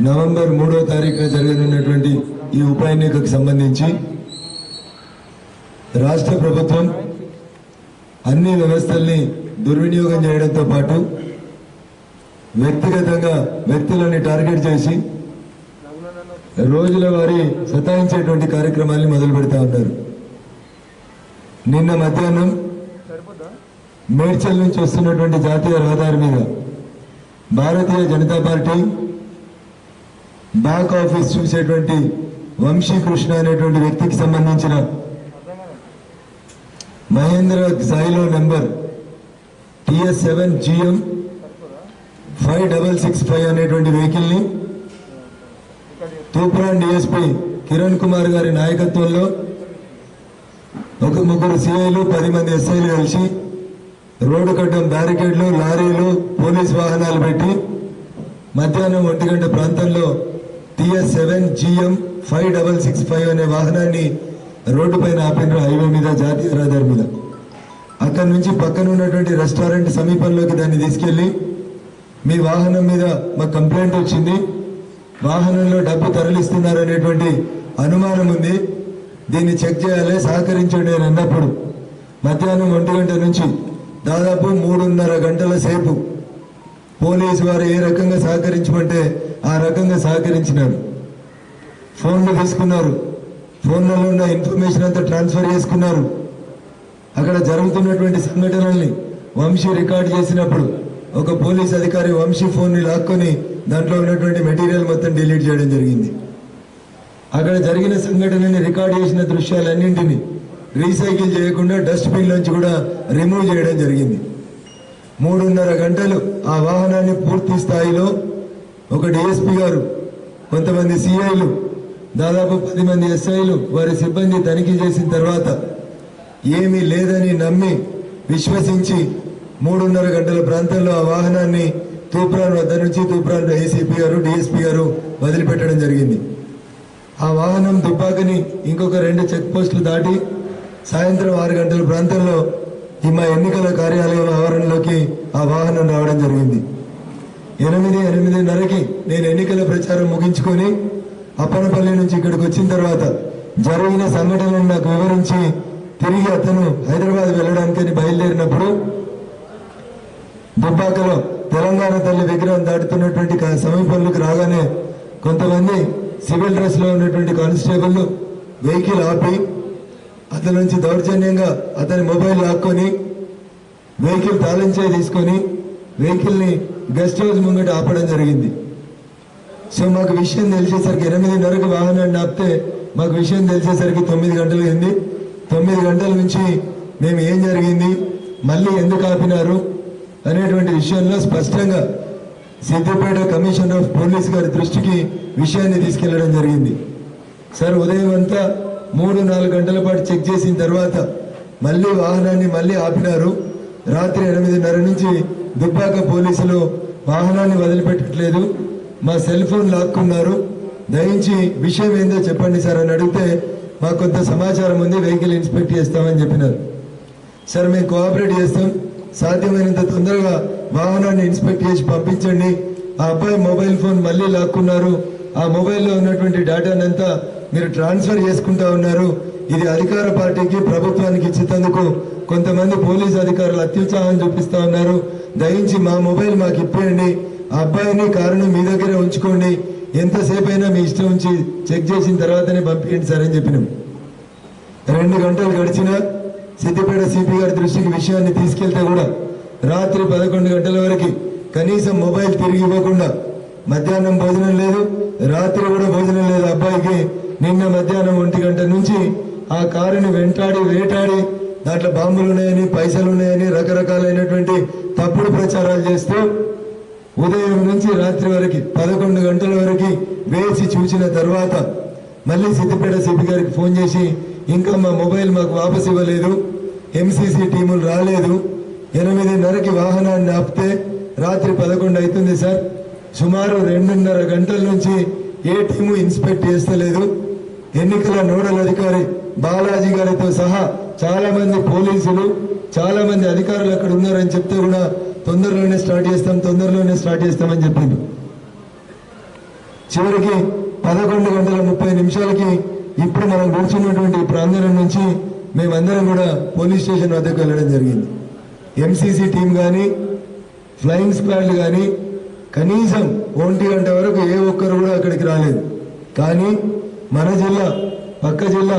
November మూడో తారీఖున జరగనున్నటువంటి ఈ ఉప ఎన్నికకు సంబంధించి రాష్ట్ర ప్రభుత్వం అన్ని వ్యవస్థల్ని దుర్వినియోగం చేయడంతో పాటు వ్యక్తిగతంగా వ్యక్తులని టార్గెట్ చేసి రోజుల వారి సతాయించేటువంటి కార్యక్రమాల్ని మొదలు పెడతా ఉన్నారు. నిన్న మధ్యాహ్నం మేడ్చల్ నుంచి వస్తున్నటువంటి జాతీయ రహదారి మీద Bharatiya Janata party back office చూసేటువంటి వంశీ కృష్ణ అనేటువంటి వ్యక్తికి సంబంధించిన Mahindra Xylo number TS seven GM five double six five అనేటువంటి వెహికల్ని తూప్రాన్ డిఎస్పి కిరణ్ కుమార్ గారి నాయకత్వంలో ఒక ముగ్గురు సిఐలు పది మంది ఎస్ఐలు కలిసి రోడ్డు కట్టం బ్యారికేడ్లు లారీలు పోలీస్ వాహనాలు పెట్టి మధ్యాహ్నం ఒంటి గంట ప్రాంతంలో TS seven GM five double six five అనే వాహనాన్ని రోడ్డు పైన ఆపినారు హైవే మీద జాతీయ రహదారి మీద. అక్కడి నుంచి పక్కన ఉన్నటువంటి రెస్టారెంట్ సమీపంలోకి దాన్ని తీసుకెళ్ళి మీ వాహనం మీద మాకు కంప్లైంట్ వచ్చింది. వాహనంలో డబ్బు తరలిస్తున్నారు అనేటువంటి అనుమానం ఉంది. దీన్ని చెక్ చేయాలి సహకరించండి అని అన్నప్పుడు మధ్యాహ్నం ఒంటి గంట నుంచి దాదాపు మూడున్నర గంటల సేపు పోలీసు వారు ఏ రకంగా సహకరించమంటే ఆ రకంగా సహకరించినారు ఫోన్లు తీసుకున్నారు. ఫోన్లలో ఉన్న ఇన్ఫర్మేషన్ అంతా ట్రాన్స్ఫర్ చేసుకున్నారు. అక్కడ జరుగుతున్నటువంటి సంఘటనల్ని వంశీ రికార్డ్ చేసినప్పుడు ఒక పోలీస్ అధికారి వంశీ ఫోన్ని లాక్కొని దాంట్లో ఉన్నటువంటి మెటీరియల్ మొత్తం డిలీట్ చేయడం జరిగింది. అక్కడ జరిగిన సంఘటనని రికార్డ్ చేసిన దృశ్యాలన్నింటినీ రీసైకిల్ చేయకుండా డస్ట్బిన్ నుంచి కూడా రిమూవ్ చేయడం జరిగింది. మూడున్నర గంటలు ఆ వాహనాన్ని పూర్తి స్థాయిలో ఒక డిఎస్పీ గారు కొంతమంది సిఐలు దాదాపు పది మంది ఎస్ఐలు వారి సిబ్బంది తనిఖీ చేసిన తర్వాత ఏమీ లేదని నమ్మి విశ్వసించి మూడున్నర గంటల ప్రాంతంలో ఆ వాహనాన్ని తూప్రాన్ వద్ద నుంచి తూప్రాన్ ఏసీపీ గారు డిఎస్పీ గారు వదిలిపెట్టడం జరిగింది. ఆ వాహనం దుబ్బాకని ఇంకొక రెండు చెక్ పోస్టులు దాటి సాయంత్రం ఆరు గంటల ప్రాంతంలో ఈ మా ఎన్నికల కార్యాలయం ఆవరణలోకి ఆ వాహనం రావడం జరిగింది. ఎనిమిది ఎనిమిదిన్నరకి నేను ఎన్నికల ప్రచారం ముగించుకొని అప్పనపల్లి నుంచి ఇక్కడికి వచ్చిన తర్వాత జరిగిన సంఘటనను నాకు వివరించి తిరిగి అతను హైదరాబాద్ వెళ్ళడానికని బయలుదేరినప్పుడు దుబ్బాకలో తెలంగాణ తల్లి విగ్రహం దాటుతున్నటువంటి సమీపంలోకి రాగానే కొంతమంది సివిల్ డ్రెస్లో ఉన్నటువంటి కానిస్టేబుల్ వెహికల్ ఆపి అతని నుంచి దౌర్జన్యంగా అతని మొబైల్ లాక్కొని వెహికల్ తాళించే తీసుకొని వెహికల్ని గెస్ట్ హౌస్ ముంగట ఆపడం జరిగింది. సో మాకు విషయం తెలిసేసరికి ఎనిమిదిన్నరకు వాహనాన్ని ఆపితే మాకు విషయం తెలిసేసరికి తొమ్మిది గంటలు అయింది. తొమ్మిది గంటల నుంచి మేము ఏం జరిగింది మళ్ళీ ఎందుకు ఆపినారు అనేటువంటి విషయంలో స్పష్టంగా సిద్దిపేట కమిషనర్ ఆఫ్ పోలీస్ గారి దృష్టికి విషయాన్ని తీసుకెళ్ళడం జరిగింది. సార్ ఉదయం అంతా మూడు నాలుగు గంటల పాటు చెక్ చేసిన తర్వాత మళ్ళీ వాహనాన్ని మళ్ళీ ఆపినారు. రాత్రి ఎనిమిదిన్నర నుంచి దుబ్బాక పోలీసులు వాహనాన్ని వదిలిపెట్టట్లేదు. మా సెల్ ఫోన్ లాక్కున్నారు. దయించి విషయం ఏందో చెప్పండి సార్ అని అడిగితే మాకు కొంత సమాచారం ఉంది వెహికల్ ఇన్స్పెక్ట్ చేస్తామని చెప్పినారు. సార్ మేము కోఆపరేట్ చేస్తాం. సాధ్యమైనంత తొందరగా వాహనాన్ని ఇన్స్పెక్ట్ చేసి పంపించండి. ఆ అబ్బాయి మొబైల్ ఫోన్ మళ్ళీ లాక్కున్నారు. ఆ మొబైల్లో ఉన్నటువంటి డేటానంతా అంతా మీరు ట్రాన్స్ఫర్ చేసుకుంటా ఉన్నారు. ఇది అధికార పార్టీకి ప్రభుత్వానికి ఇచ్చేందుకు కొంతమంది పోలీస్ అధికారులు అత్యుత్సాహం చూపిస్తా ఉన్నారు. దయించి మా మొబైల్ మాకు ఇప్పేయండి. ఆ అబ్బాయిని కారుని మీ దగ్గరే ఉంచుకోండి. ఎంతసేపు అయినా మీ ఇష్టం ఉంచి చెక్ చేసిన తర్వాతనే పంపించండి సార్ అని చెప్పినాం. రెండు గంటలు గడిచినా సిద్దిపేట సిపి గారి దృష్టికి విషయాన్ని తీసుకెళ్తే కూడా రాత్రి పదకొండు గంటల వరకు కనీసం మొబైల్ తిరిగి ఇవ్వకుండా మధ్యాహ్నం భోజనం లేదు రాత్రి కూడా భోజనం లేదు. అబ్బాయికి నిన్న మధ్యాహ్నం ఒంటి గంట నుంచి ఆ కారుని వెంటాడి వేటాడి దాంట్లో బాంబులు ఉన్నాయని పైసలు ఉన్నాయని రకరకాలైనటువంటి తప్పుడు ప్రచారాలు చేస్తూ ఉదయం నుంచి రాత్రి వరకు పదకొండు గంటల వరకు వేసి చూసిన తర్వాత మళ్ళీ సిద్దిపేట సిపి గారికి ఫోన్ చేసి ఇంకా మా మొబైల్ మాకు వాపసు ఇవ్వలేదు ఎంసీసీ టీములు రాలేదు ఎనిమిదిన్నరకి వాహనాన్ని ఆపితే రాత్రి పదకొండు అవుతుంది సార్ సుమారు రెండున్నర గంటల నుంచి ఏ టీము ఇన్స్పెక్ట్ చేస్తలేదు. ఎన్నికల నోడల్ అధికారి బాలాజీ గారితో సహా చాలా మంది పోలీసులు చాలా మంది అధికారులు అక్కడ ఉన్నారని చెప్తే కూడా తొందరలోనే స్టార్ట్ చేస్తాం తొందరలోనే స్టార్ట్ చేస్తామని చెప్పింది చివరికి పదకొండు గంటల ముప్పై నిమిషాలకి ఇప్పుడు మనం కూర్చున్నటువంటి ఈ ప్రాంగణం నుంచి మేమందరం కూడా పోలీస్ స్టేషన్ వద్దకు వెళ్ళడం జరిగింది. ఎంసీసీ టీం కానీ ఫ్లయింగ్ స్క్వాడ్లు కానీ కనీసం ఒంటి గంట వరకు ఏ ఒక్కరు కూడా అక్కడికి రాలేదు. కానీ మన జిల్లా పక్క జిల్లా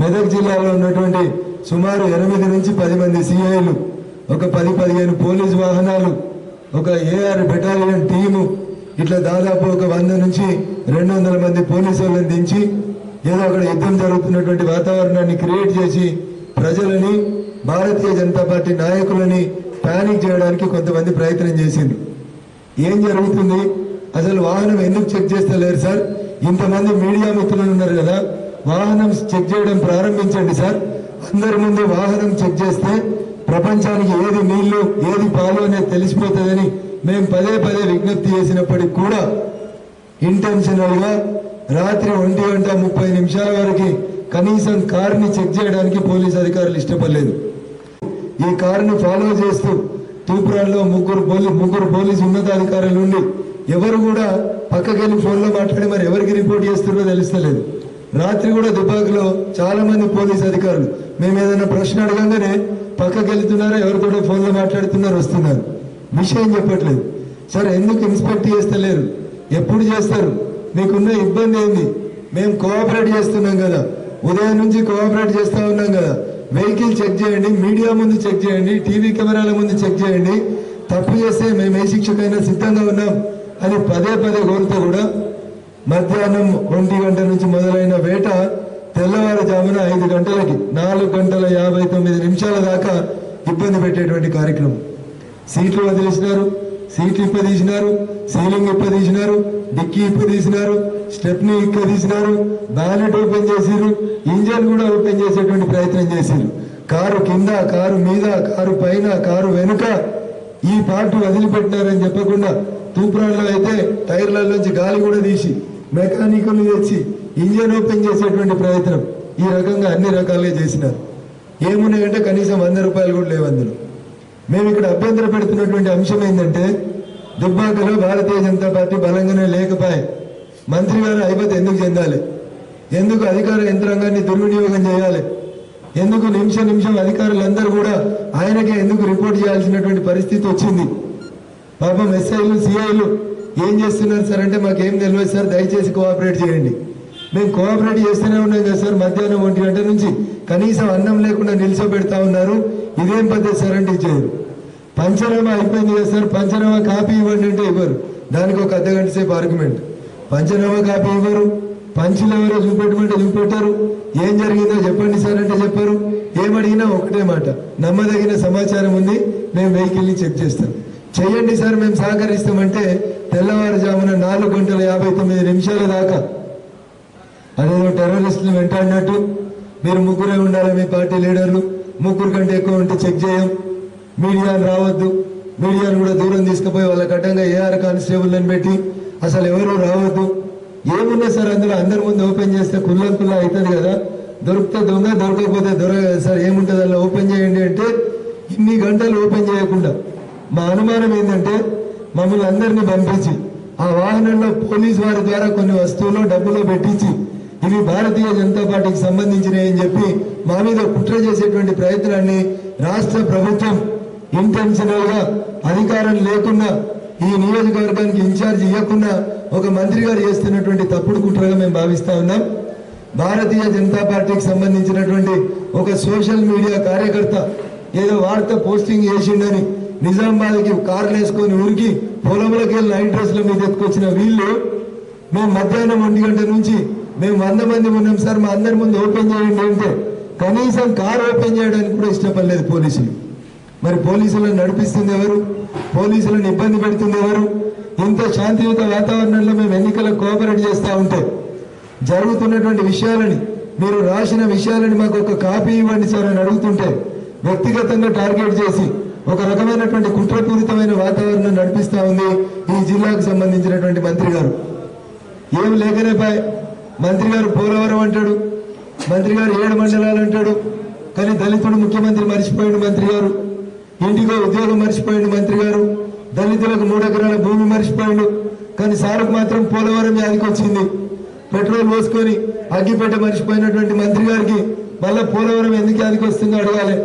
మెదక్ జిల్లాలో ఉన్నటువంటి సుమారు ఎనిమిది నుంచి పది మంది సిఐలు ఒక పది పదిహేను పోలీస్ వాహనాలు ఒక ఏఆర్ బెటాలియన్ టీము ఇట్లా దాదాపు ఒక వంద నుంచి రెండు వందల మంది పోలీసు వాళ్ళని దించి ఏదో అక్కడ యుద్ధం జరుగుతున్నటువంటి వాతావరణాన్ని క్రియేట్ చేసి ప్రజలని భారతీయ జనతా పార్టీ నాయకులని ప్యానిక్ చేయడానికి కొంతమంది ప్రయత్నం చేసింది ఏం జరుగుతుంది? అసలు వాహనం ఎందుకు చెక్ చేస్తలేరు సార్? ఇంతమంది మీడియా మిత్రులు ఉన్నారు కదా వాహనం చెక్ చేయడం ప్రారంభించండి సార్. అందరి ముందు వాహనం చెక్ చేస్తే ప్రపంచానికి ఏది నీళ్ళు ఏది పాలు అనేది తెలిసిపోతుందని మేము పదే పదే విజ్ఞప్తి చేసినప్పటికి కూడా ఇంటెన్షనల్గా రాత్రి ఒంటి గంట ముప్పై నిమిషాల వరకు కనీసం కార్ని చెక్ చేయడానికి పోలీస్ అధికారులు ఇష్టపడలేదు. ఈ కారుని ఫాలో చేస్తూ తూపురాల్లో ముగ్గురు పోలీస్ ముగ్గురు పోలీస్ ఉన్నతాధికారులు ఉండి ఎవరు కూడా పక్కకెళ్ళి ఫోన్లో మాట్లాడి మరి ఎవరికి రిపోర్ట్ చేస్తున్నారో తెలుస్తలేదు. రాత్రి కూడా దుబాకులో చాలా మంది పోలీస్ అధికారులు. మేము ఏదైనా ప్రశ్న అడగంగానే పక్కకి వెళ్తున్నారో ఎవరితో ఫోన్లో మాట్లాడుతున్నారు వస్తున్నారు. విషయం చెప్పట్లేదు. సార్ ఎందుకు ఇన్స్పెక్ట్ చేస్తలేరు? ఎప్పుడు చేస్తారు? మీకున్న ఇబ్బంది ఏంది? మేము కోఆపరేట్ చేస్తున్నాం కదా. ఉదయం నుంచి కోఆపరేట్ చేస్తూ ఉన్నాం కదా. వెహికల్ చెక్ చేయండి మీడియా ముందు చెక్ చేయండి టీవీ కెమెరాల ముందు చెక్ చేయండి. తప్పు చేస్తే మేము ఏ శిక్షకైనా సిద్ధంగా ఉన్నాం అని పదే పదే కోరితే కూడా మధ్యాహ్నం ఒంటి గంట నుంచి మొదలైన వేట తెల్లవారుజామున ఐదు గంటలకి నాలుగు గంటల యాభై తొమ్మిది నిమిషాల దాకా ఇబ్బంది పెట్టేటువంటి కార్యక్రమం. సీట్లు వదిలేసినారు. సీట్లు ఇప్పదీసినారు సీలింగ్ ఇప్పదీసినారు డిక్కీ ఇప్పదీసినారు స్టెప్ని ఇక్కదీసినారు బ్యాలెట్ ఓపెన్ చేసిరు ఇంజన్ కూడా ఓపెన్ చేసేటువంటి ప్రయత్నం చేసిరు కారు కింద కారు మీద కారు పైన కారు వెనుక ఈ పార్ట్ వదిలిపెట్టినారని చెప్పకుండా తూప్రాల్లో అయితే టైర్లలోంచి గాలి కూడా తీసి మెకానికల్ తెచ్చి ఇంజన్ ఓపెన్ చేసేటువంటి ప్రయత్నం ఈ రకంగా అన్ని రకాలుగా చేసినారు. ఏమున్నాయంటే కనీసం వంద రూపాయలు కూడా లేవు అందులో. మేము ఇక్కడ అభ్యంతర పెడుతున్నటువంటి అంశం ఏంటంటే దుబ్బాకలో భారతీయ జనతా పార్టీ బలంగానే లేకపోయే మంత్రి గారు అయిపోతే ఎందుకు చెందాలి? ఎందుకు అధికార యంత్రాంగాన్ని దుర్వినియోగం చేయాలి? ఎందుకు నిమిష నిమిషం అధికారులందరూ కూడా ఆయనకే ఎందుకు రిపోర్ట్ చేయాల్సినటువంటి పరిస్థితి వచ్చింది? పాపం ఎస్ఐలు సిఐలు ఏం చేస్తున్నారు సార్ అంటే మాకేం తెలియదు సార్ దయచేసి కోఆపరేట్ చేయండి. మేము కోఆపరేట్ చేస్తూనే ఉన్నాం కదా సార్ మధ్యాహ్నం ఒంటి గంట నుంచి కనీసం అన్నం లేకుండా నిలిచోబెడతా ఉన్నారు. ఇదేం పద్ధతి సార్ అంటే ఇచ్చారు పంచనామా అయిపోయింది కదా సార్ పంచనామా కాపీ ఇవ్వండి అంటే ఇవ్వరు. దానికి ఒక అర్ధగంట సేపు ఆర్గ్యుమెంట్ పంచనామా కాపీ ఇవ్వరు. పంచులు ఎవరో చూపెట్టమంటే చూపెట్టారు. ఏం జరిగిందో చెప్పండి సార్ అంటే చెప్పారు. ఏమడిగినా ఒకటే మాట. నమ్మదగిన సమాచారం ఉంది మేము వెహికల్ని చెక్ చేస్తాం. చెయ్యండి సార్ మేము సహకరిస్తామంటే తెల్లవారుజామున నాలుగు గంటల యాభై తొమ్మిది నిమిషాల దాకా. అదేదో టెర్రరిస్టులు వెంటాడినట్టు. మీరు ముగ్గురే ఉండాలి మీ పార్టీ లీడర్లు? ముగ్గురు కంటే ఎక్కువ ఉంటే చెక్ చేయం. మీడియాను రావద్దు. మీడియాను కూడా దూరం తీసుకుపోయి వాళ్ళ కట్టంగా ఏఆర్ కానిస్టేబుల్ని పెట్టి అసలు ఎవరు రావద్దు. ఏమున్నా సార్ అందులో అందరి ముందు ఓపెన్ చేస్తే కుల్లం కుల్లా అవుతుంది కదా. దొరికితే దొంగ దొరకకపోతే దొరక సార్ ఏముంటుంది అలా ఓపెన్ చేయండి అంటే ఇన్ని గంటలు ఓపెన్ చేయకుండా. మా అనుమానం ఏంటంటే మమ్మల్ని అందరినీ పంపించి ఆ వాహనంలో పోలీస్ వారి ద్వారా కొన్ని వస్తువులు డబ్బులు పెట్టించి ఇవి భారతీయ జనతా పార్టీకి సంబంధించినవి అని చెప్పి మా మీద కుట్ర చేసేటువంటి ప్రయత్నాన్ని రాష్ట్ర ప్రభుత్వం ఇంటెన్షనల్గా అధికారం లేకుండా ఈ నియోజకవర్గానికి ఇన్ఛార్జ్ ఇవ్వకుండా ఒక మంత్రి గారు చేస్తున్నటువంటి తప్పుడు కుట్రగా మేము భావిస్తా ఉన్నాం. భారతీయ జనతా పార్టీకి సంబంధించినటువంటి ఒక సోషల్ మీడియా కార్యకర్త ఏదో వార్త పోస్టింగ్ చేసిండని నిజామాబాద్కి కార్లు వేసుకొని ఉరికి పొలంలోకి వెళ్ళి నైట్ మీద ఎత్తుకొచ్చిన వీళ్ళు మేము మధ్యాహ్నం ఒంటి గంట నుంచి మేము వంద మంది ఉన్నాం సార్ మా అందరి ముందు ఓపెన్ చేయండి అంటే కనీసం కారు ఓపెన్ చేయడానికి కూడా ఇష్టపడలేదు పోలీసులు. మరి పోలీసులను నడిపిస్తుంది ఎవరు? పోలీసులను ఇబ్బంది పెడుతుంది ఎవరు? ఇంత శాంతియుత వాతావరణంలో మేము ఎన్నికలకు కోఆపరేట్ చేస్తూ ఉంటే జరుగుతున్నటువంటి విషయాలని మీరు రాసిన విషయాలని మాకు ఒక కాపీ ఇవ్వండి సార్ అని అడుగుతుంటే వ్యక్తిగతంగా టార్గెట్ చేసి ఒక రకమైనటువంటి కుట్రపూరితమైన వాతావరణం నడిపిస్తా ఉంది ఈ జిల్లాకు సంబంధించినటువంటి మంత్రి గారు. ఏం లేకనే పాయ్ మంత్రి గారు పోలవరం అంటాడు మంత్రి గారు ఏడు మండలాలు అంటాడు కానీ దళితుడు ముఖ్యమంత్రి మర్చిపోయాడు మంత్రి గారు ఇంటికో ఉద్యోగం మర్చిపోయాడు మంత్రి గారు దళితులకు మూడు ఎకరాల భూమి మర్చిపోయాడు కానీ సార్కు మాత్రం పోలవరం వ్యాధికి వచ్చింది. పెట్రోల్ పోసుకొని అగ్గిపెట్ట మర్చిపోయినటువంటి మంత్రి గారికి మళ్ళా పోలవరం ఎందుకు వ్యాధికి వస్తుందో అడగాలి.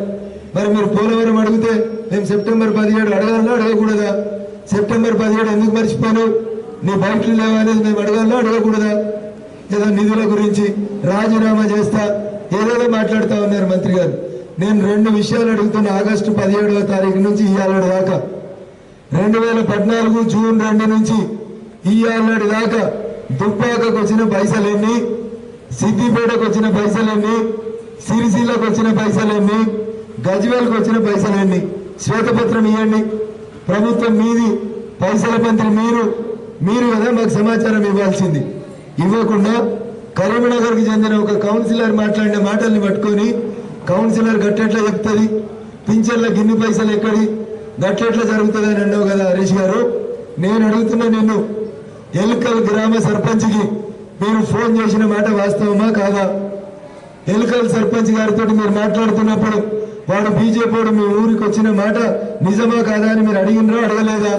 మరి మీరు పోలవరం అడిగితే మేము సెప్టెంబర్ పదిహేడు అడగాలన్నా అడగకూడదా? సెప్టెంబర్ పదిహేడు ఎందుకు మర్చిపోయాను నీ బయటలు లేవా అనేది మేము అడగాలన్నా అడగకూడదా? ఏదో నిధుల గురించి రాజీనామా చేస్తా ఏదేదో మాట్లాడుతూ ఉన్నారు మంత్రి గారు. నేను రెండు విషయాలు అడుగుతున్న. ఆగస్టు పదిహేడవ తారీఖు నుంచి ఇవాళ దాకా. రెండు వేల పద్నాలుగు జూన్ రెండు నుంచి ఇవాళ దాకా దుబ్బాకకు వచ్చిన పైసలు ఎన్ని సిద్దిపేటకు వచ్చిన పైసలు ఎన్ని సిరిసిల్లకు వచ్చిన పైసలు ఎన్ని గజ్వేల్కి వచ్చిన పైసలు ఎన్ని శ్వేతపత్రం ఇవ్వండి ప్రభుత్వం మీది పైసల మంత్రి మీరు. మీరు కదా మాకు సమాచారం ఇవ్వాల్సింది. ఇవ్వకుండా కరీంనగర్కి చెందిన ఒక కౌన్సిలర్ మాట్లాడిన మాటల్ని పట్టుకొని కౌన్సిలర్ గట్టెట్లా చెప్తుంది పింఛన్ల గిన్ని పైసలు ఎక్కడి గట్టెట్లా జరుగుతుంది అని అన్నావు కదా హరీష్ గారు. నేను అడుగుతున్నా నిన్ను ఎలుకల్ గ్రామ సర్పంచ్కి మీరు ఫోన్ చేసిన మాట వాస్తవమా కాదా? ఎలుకల్ సర్పంచ్ గారితో మీరు మాట్లాడుతున్నప్పుడు వాడు బీజేపీ మీ ఊరికి వచ్చిన మాట నిజమా కాదా అని మీరు అడిగినరో అడగలేదా?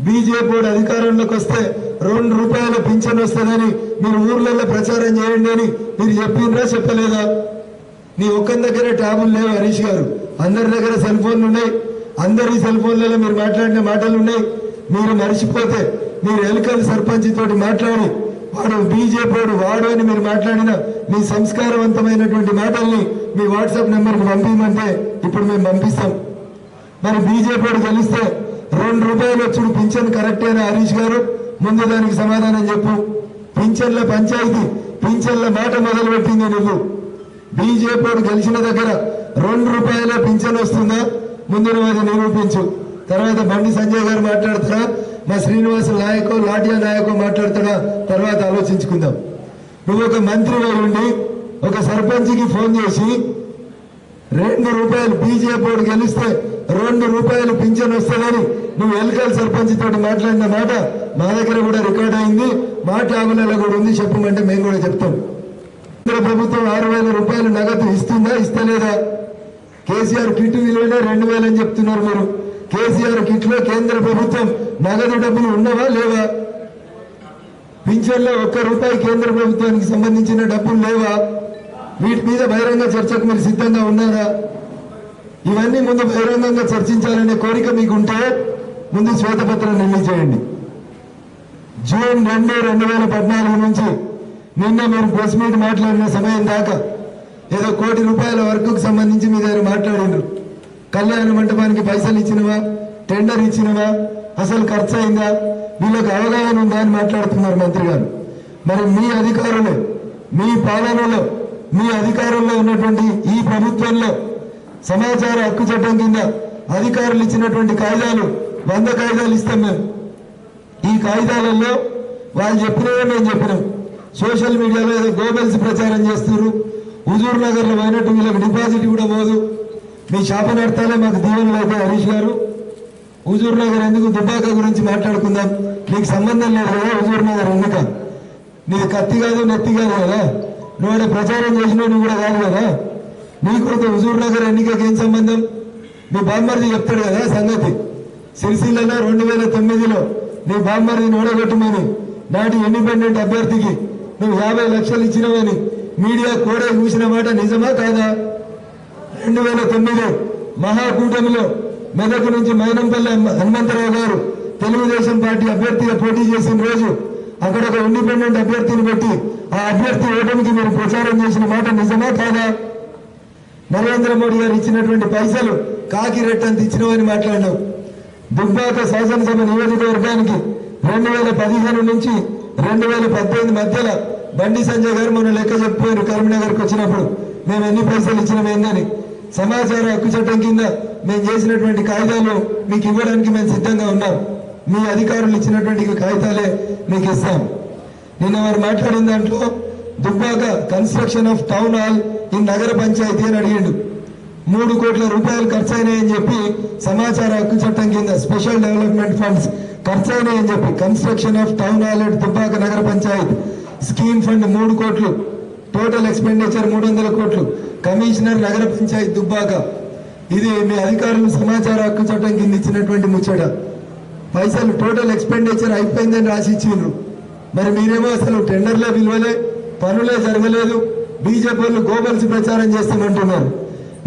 బీజేపీ అధికారంలోకి వస్తే రెండు రూపాయల పింఛన్ వస్తుందని మీరు ఊర్లలో ప్రచారం చేయండి అని మీరు చెప్పిండ్రా చెప్పలేదా? నీ ఒక్కరి దగ్గర ట్యాబులు లేవు హరీష్ గారు. అందరి దగ్గర సెల్ ఫోన్లు ఉన్నాయి. అందరి సెల్ ఫోన్లలో మీరు మాట్లాడిన మాటలు ఉన్నాయి. మీరు మర్చిపోతే మీరు ఎలుకల సర్పంచ్ తోటి మాట్లాడి వాడు బీజేపీ వాడు అని మీరు మాట్లాడిన మీ సంస్కారవంతమైనటువంటి మాటల్ని మీ వాట్సాప్ నెంబర్కి పంపించమంటే ఇప్పుడు మేము పంపిస్తాం. మరి బీజేపీ గెలిస్తే రెండు రూపాయలు వచ్చుడు పింఛన్ కరెక్టేనా హరీష్ గారు. ముందు దానికి సమాధానం చెప్పు. పింఛన్ల పంచాయతీ పింఛన్ల మాట మొదలుపెట్టింది నువ్వు. బీజేపీ గెలిచిన దగ్గర రెండు రూపాయల పింఛన్ వస్తుందా? ముందు నువ్వు అది నిరూపించు. తర్వాత బండి సంజయ్ గారు మాట్లాడతారా? మా శ్రీనివాస నాయకో లాటియా నాయకో మాట్లాడతాడా? తర్వాత ఆలోచించుకుందాం. నువ్వు ఒక మంత్రి ఉండి ఒక సర్పంచ్కి ఫోన్ చేసి రెండు రూపాయలు బీజేపీ గెలిస్తే రెండు రూపాయలు పింఛన్ వస్తుందని నువ్వు ఎలకల్ సర్పంచ్ తోటి మాట్లాడిన మాట మా దగ్గర కూడా రికార్డ్ అయింది మా ట్యాబులలో కూడా ఉంది చెప్పమంటే మేము కూడా చెప్తాం. కేంద్ర ప్రభుత్వం ఆరు వేల రూపాయలు నగదు ఇస్తుందా ఇస్తలేదా? కేసీఆర్ కిట్ విలువనే రెండు వేలు అని చెప్తున్నారు మీరు. కేసీఆర్ కిట్లో కేంద్ర ప్రభుత్వం నగదు డబ్బులు ఉన్నవా లేవా? పింఛన్లో ఒక్క రూపాయి కేంద్ర ప్రభుత్వానికి సంబంధించిన డబ్బులు లేవా? వీటి మీద బహిరంగ చర్చకు మీరు సిద్ధంగా ఉన్నారా? ఇవన్నీ ముందు బహిరంగంగా చర్చించాలనే కోరిక మీకు ఉంటే ముందు శ్వేతపత్రం రిలీజ్ చేయండి. జూన్ రెండు రెండు వేల పద్నాలుగు నుంచి నిన్న మీరు ప్రెస్ మీట్ మాట్లాడిన సమయం దాకా ఏదో కోటి రూపాయల వర్క్కు సంబంధించి మీ దగ్గర మాట్లాడిండ్రు కళ్యాణ మంటపానికి పైసలు ఇచ్చినవా? టెండర్ ఇచ్చినవా? అసలు ఖర్చు అయిందా వీళ్ళకి అవగాహన ఉందా అని మాట్లాడుతున్నారు మంత్రి గారు. మరి మీ అధికారులు మీ పాలనలో మీ అధికారంలో ఉన్నటువంటి ఈ ప్రభుత్వంలో సమాచార హక్కు చట్టం కింద అధికారులు ఇచ్చినటువంటి కాయిదాలు వంద కాయిదాలు ఇస్తాం మేము. ఈ కాగితాలలో వాళ్ళు చెప్పినవే మేము చెప్పినాం. సోషల్ మీడియాలో ఏదో గోబెల్స్ ప్రచారం చేస్తున్నారు. హుజూర్ నగర్లో పోయినట్టు వీళ్ళకి డిపాజిట్ కూడా పోదు. మీ శాపనార్థాలే మాకు దీవెనలు అయితే హరీష్ గారు. హుజూర్ నగర్ ఎందుకు దుబాక గురించి మాట్లాడుకుందాం? నీకు సంబంధం లేదు కదా హుజూర్ నగర్ ఎన్నిక నీది కత్తి కాదు నెత్తి కాదు కదా. నువ్వు ప్రచారం చేసినావు నువ్వు కూడా కాదు కదా? నీకు ఒక హుజూర్ నగర్ ఎన్నికకి ఏం సంబంధం? నీ బామ్మర్ది చెప్తాడు కదా సంగతి. సిరిసిల్లలో రెండు వేల తొమ్మిదిలో నీ బామ్మర్దిని ఓడగొట్టమని నాటి ఇండిపెండెంట్ అభ్యర్థికి నువ్వు యాభై లక్షలు ఇచ్చినవని మీడియా కూడా చూసిన మాట నిజమా కాదా? రెండు వేల తొమ్మిది మహాకూటమిలో మెదక్ నుంచి మైనంపల్లి హనుమంతరావు గారు తెలుగుదేశం పార్టీ అభ్యర్థిగా పోటీ చేసిన రోజు అక్కడ ఒక ఇండిపెండెంట్ అభ్యర్థిని పెట్టి ఆ అభ్యర్థి ఓటమికి మీరు ప్రచారం చేసిన మాట నిజమా కాదా? నరేంద్ర మోడీ గారు ఇచ్చినటువంటి పైసలు కాకి రెట్టంత ఇచ్చినవని మాట్లాడినావు. దుబ్బాక శాసనసభ నియోజకవర్గానికి రెండు వేల పదిహేను నుంచి రెండు వేల పద్దెనిమిది మధ్యలో బండి సంజయ్ గారు మొన్న లెక్క చెప్పిపోయారు కరీంనగర్కి వచ్చినప్పుడు. మేము ఎన్ని పైసలు ఇచ్చినామేందని సమాచార హక్కు చట్టం కింద మేము చేసినటువంటి కాగితాలు మీకు ఇవ్వడానికి మేము సిద్ధంగా ఉన్నాం. మీ అధికారులు ఇచ్చినటువంటి కాగితాలే మీకు ఇస్తాం. నిన్న వారు మాట్లాడిన దాంట్లో Dubbaka construction of town hall ఈ నగర పంచాయతీ అని అడిగిండు. మూడు కోట్ల రూపాయలు ఖర్చు అయినాయని చెప్పి సమాచార హక్కు చట్టం కింద స్పెషల్ డెవలప్మెంట్ ఫండ్స్ ఖర్చు అయినాయని చెప్పి construction of town hall at Dubbaka నగర పంచాయత్ స్కీమ్ ఫండ్ మూడు కోట్లు టోటల్ ఎక్స్పెండిచర్ మూడు వందల కోట్లు కమిషనర్ నగర పంచాయత్ దుబ్బాక. ఇది మీ అధికారులు సమాచార హక్కు చట్టం కింద ఇచ్చినటువంటి ముచ్చట. పైసలు టోటల్ ఎక్స్పెండిచర్ అయిపోయిందని రాసి ఇచ్చిండ్రు. మరి మీరేమో అసలు టెండర్లే విలువలే పనులే జరగలేదు బీజేపీ వాళ్ళు గోబల్స్ ప్రచారం చేస్తామంటున్నారు.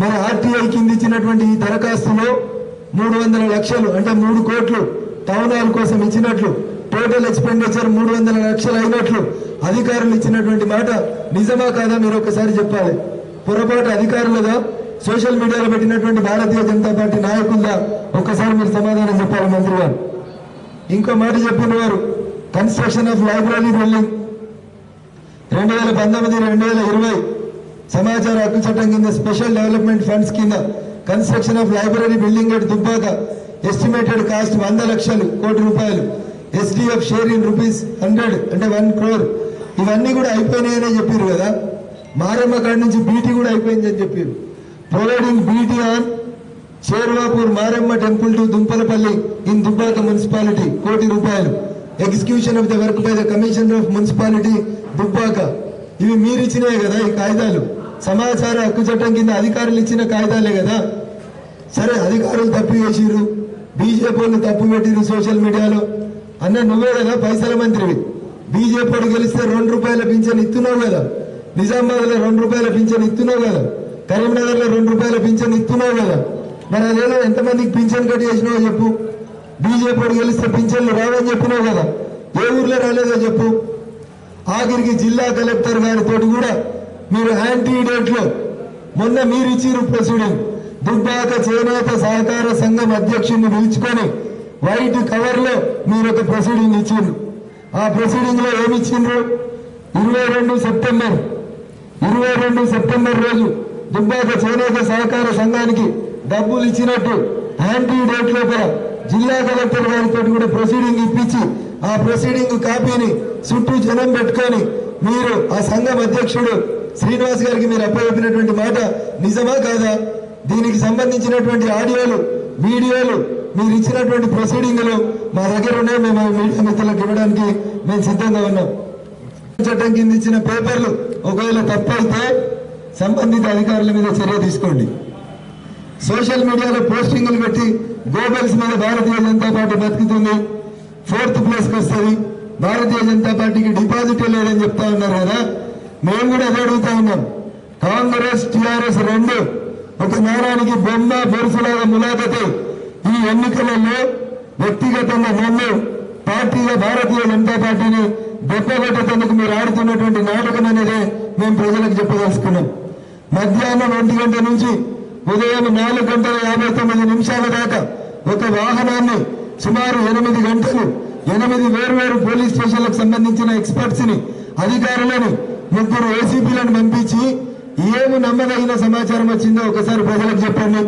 మరి ఆర్టీఐ కింద ఇచ్చినటువంటి ఈ దరఖాస్తులో మూడు వందల లక్షలు అంటే మూడు కోట్లు టౌన్ హాల్ కోసం ఇచ్చినట్లు టోటల్ ఎక్స్పెండిచర్ మూడు వందల లక్షలు అయినట్లు అధికారులు ఇచ్చినటువంటి మాట నిజమా కాదా మీరు ఒకసారి చెప్పాలి. పొరపాటు అధికారులుగా సోషల్ మీడియాలో పెట్టినటువంటి భారతీయ జనతా పార్టీ నాయకులుగా ఒక్కసారి మీరు సమాధానం చెప్పాలి మంత్రి గారు. ఇంకో మాట చెప్పిన వారు. కన్స్ట్రక్షన్ ఆఫ్ లైబ్రరీ బిల్డింగ్ రెండు వేల పంతొమ్మిది రెండు వేల ఇరవై సమాచార హక్కు చట్టం కింద స్పెషల్ డెవలప్మెంట్ ఫండ్స్ కింద construction of library building at Dubbaka estimated cost వంద లక్షలు కోటి రూపాయలు. SDF share in rupees hundred అంటే వన్ క్రోర్ ఇవన్నీ కూడా అయిపోయినాయనే చెప్పారు కదా. మారమ్మ కాడి నుంచి బీటీ కూడా అయిపోయిందని చెప్పారు providing BT on Cherwapur Maramma temple to Dumpalapalli in Dubbaka municipality కోటి రూపాయలు. Execution of the work by the commissioner of municipality Dubbaka. ఇవి మీరిచ్చినాయి కదా ఈ కాగితాలు? సమాచార హక్కు చట్టం కింద అధికారులు ఇచ్చిన కాగితాలే కదా? సరే అధికారులు తప్పు చేసిర్రు. బీజేపీ తప్పు పెట్టిరు సోషల్ మీడియాలో. అన్న నువ్వే కదా పైసల మంత్రివి. బీజేపీ గెలిస్తే రెండు రూపాయల పింఛన్ ఇస్తున్నావు కదా? నిజామాబాద్లో రెండు రూపాయల పింఛన్ ఇస్తున్నావు కదా? కరీంనగర్లో రెండు రూపాయల పింఛన్ ఇస్తున్నావు కదా? మరి అదేదో ఎంతమందికి పింఛన్ కట్ చేసినావో చెప్పు. బీజేపీ గెలిస్తే పింఛన్లు రావని చెప్పినావు కదా. ఏ ఊర్లో రాలేదో చెప్పు. ఆఖరికి జిల్లా కలెక్టర్ గారితో కూడా మీరు యాంటీ లో మొన్న మీరు ఇచ్చిరు ప్రొసీడింగ్ దుబ్బాక చేనేత సహకార సంఘం అధ్యక్షుడిని పిలుచుకొని వైట్ కవర్లో మీరు ఒక ప్రొసీడింగ్ ఇచ్చిండ్రు. ఆ ప్రొసీడింగ్లో ఏమి ఇచ్చిండ్రు ఇరవై రెండు సెప్టెంబర్. ఇరవై రెండు సెప్టెంబర్ రోజు దుబ్బాక చేనేత సహకార సంఘానికి డబ్బులు ఇచ్చినట్టు యాంటీ డేట్ లోపల జిల్లా కలెక్టర్ గారితో కూడా ప్రొసీడింగ్ ఇప్పించి ఆ ప్రొసీడింగ్ కాపీని చుట్టూ జనం పెట్టుకొని మీరు ఆ సంఘం అధ్యక్షుడు శ్రీనివాస్ గారికి మీరు అప్పచెప్పినటువంటి మాట నిజమా కాదా? దీనికి సంబంధించినటువంటి ఆడియోలు వీడియోలు మీరు ఇచ్చినటువంటి ప్రొసీడింగ్లు మా దగ్గర ఉన్నాయి. మేము మీడియా మిత్రులకు ఇవ్వడానికి మేము సిద్ధంగా ఉన్నాం. చట్టం కింద ఇచ్చిన పేపర్లు ఒకవేళ తప్పైతే సంబంధిత అధికారుల మీద చర్య తీసుకోండి. సోషల్ మీడియాలో పోస్టింగులు పెట్టి గోబెల్స్ మీద భారతీయ జనతా పార్టీ బతుకుతుంది. ఫోర్త్ ప్లేస్కి వస్తుంది. భారతీయ జనతా పార్టీకి డిపాజిట్ లేదని చెప్తా ఉన్నారు కదా. మేము కూడా అదే అడుగుతా ఉన్నాం. కాంగ్రెస్ టిఆర్ఎస్ రెండు ఒక నేరానికి బొమ్మ బొరుసులాగా ములాఖతే. ఈ ఎన్నికలలో వ్యక్తిగతంగా నన్ను పార్టీగా భారతీయ జనతా పార్టీని దెబ్బగొట్టేందుకు మీరు ఆడుతున్నటువంటి నాటకం అనేది మేము ప్రజలకు చెప్పదలుచుకున్నాం. మధ్యాహ్నం ఒంటి గంట నుంచి ఉదయం నాలుగు గంటల యాభై తొమ్మిది నిమిషాల దాకా ఒక వాహనాన్ని సుమారు ఎనిమిది గంటలు ఎనిమిది వేర్వేరు పోలీస్ స్టేషన్లకు సంబంధించిన ఎక్స్పర్ట్స్ని అధికారులను ముగ్గురు ఏసీపీలను పంపించి ఏమి నమ్మదగిన సమాచారం వచ్చిందో ఒకసారి ప్రజలకు చెప్పండి.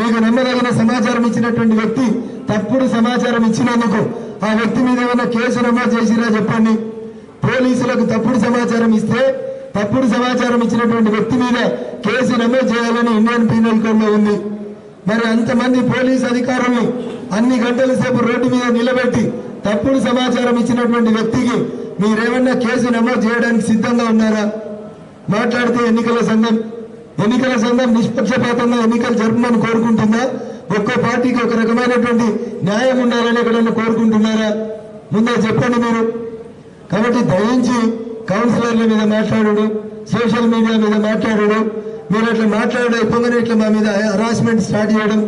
మీకు నమ్మదగిన సమాచారం ఇచ్చినటువంటి వ్యక్తి తప్పుడు సమాచారం ఇచ్చినందుకు ఆ వ్యక్తి మీద ఏమైనా కేసు నమోదు చేసినా చెప్పండి. పోలీసులకు తప్పుడు సమాచారం ఇస్తే తప్పుడు సమాచారం ఇచ్చినటువంటి వ్యక్తి మీద కేసు నమోదు చేయాలని ఇండియన్ పీనల్ కోడ్లో ఉంది. మరి అంతమంది పోలీస్ అధికారుల్ని అన్ని గంటల సేపు రోడ్డు మీద నిలబెట్టి తప్పుడు సమాచారం ఇచ్చినటువంటి వ్యక్తికి మీరేమన్నా కేసు నమోదు చేయడానికి సిద్ధంగా ఉన్నారా? మాట్లాడితే ఎన్నికల సంఘం ఎన్నికల సంఘం నిష్పక్షపాతంగా ఎన్నికలు జరపమని కోరుకుంటుందా? ఒక్కో పార్టీకి ఒక రకమైనటువంటి న్యాయం ఉండాలని ఎక్కడన్నా కోరుకుంటున్నారా? ముందే చెప్పండి మీరు. కాబట్టి దయించి కౌన్సిలర్ల మీద మాట్లాడు సోషల్ మీడియా మీద మాట్లాడడం మీరు అట్లా మాట్లాడడం పొంగనేట్ల ఇట్లా మా మీద హరాస్మెంట్ స్టార్ట్ చేయడం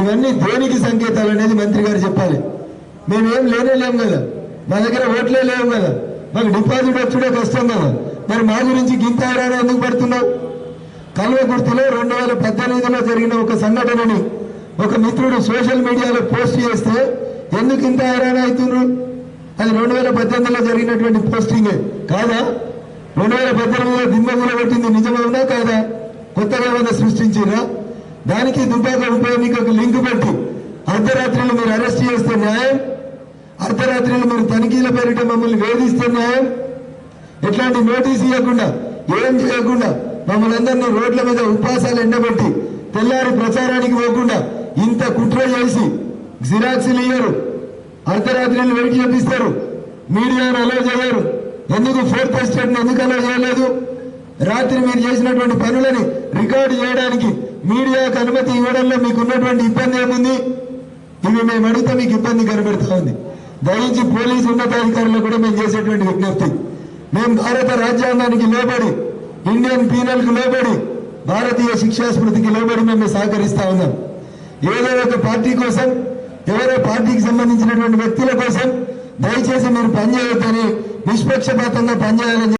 ఇవన్నీ దేనికి సంకేతాలు అనేది మంత్రి గారు చెప్పాలి. మేమేం లేనే లేము కదా మా దగ్గర ఓట్లే లేవు కదా మాకు డిపాజిట్ వచ్చుడే కష్టం కదా మరి మా గురించి గింత హైరాణ ఎందుకు పడుతున్నావు? కల్వకుర్తిలో రెండు వేల పద్దెనిమిదిలో జరిగిన ఒక సంఘటనని ఒక మిత్రుడు సోషల్ మీడియాలో పోస్ట్ చేస్తే ఎందుకు ఇంత హైరాణ అవుతున్నారు అది రెండు వేల పద్దెనిమిదిలో జరిగినటువంటి పోస్టింగ్ కాదా? రెండు వేల పద్దెనిమిదిలో దిమ్మగులో పెట్టింది నిజమవునా కాదా? కొత్తగా ఏమైనా సృష్టించినా దానికి దుబ్బాక ఉప ఎన్నికకు లింక్ పెట్టి అర్ధరాత్రిలో మీరు అరెస్ట్ చేస్తే న్యాయం అర్ధరాత్రిలో మీరు తనిఖీల పేరిట మమ్మల్ని వేధిస్తే న్యాయం. ఎట్లాంటి నోటీస్ ఇవ్వకుండా ఏం చేయకుండా మమ్మల్ని అందరినీ రోడ్ల మీద ఉపాసాలు ఎండబెట్టి తెల్లారి ప్రచారానికి పోకుండా ఇంత కుట్ర చేసి జిరాక్సులు ఇయ్యరు. అర్ధరాత్రిని వెయిట్ చేపిస్తారు. మీడియాను అలో చేయరు. ఎందుకు ఫోర్త్ ఎస్టేట్ ఎందుకు అలో చేయలేదు? రాత్రి మీరు చేసినటువంటి పనులని రికార్డు చేయడానికి మీడియాకు అనుమతి ఇవ్వడంలో మీకు ఉన్నటువంటి ఇబ్బంది ఏముంది? ఇవి మేము అడిగితే మీకు ఇబ్బంది కనబడుతూ ఉంది. దయించి పోలీసు ఉన్నతాధికారులకు కూడా మేము చేసేటువంటి విజ్ఞప్తి. మేము భారత రాజ్యాంగానికి లోబడి ఇండియన్ పీనల్కు లోబడి భారతీయ శిక్షా స్మృతికి లోబడి మేము సహకరిస్తా ఉన్నాం. ఏదో ఒక పార్టీ కోసం ఎవరో పార్టీకి సంబంధించినటువంటి వ్యక్తుల కోసం దయచేసి మీరు పనిచేయొద్దని నిష్పక్షపాతంగా పనిచేయాలని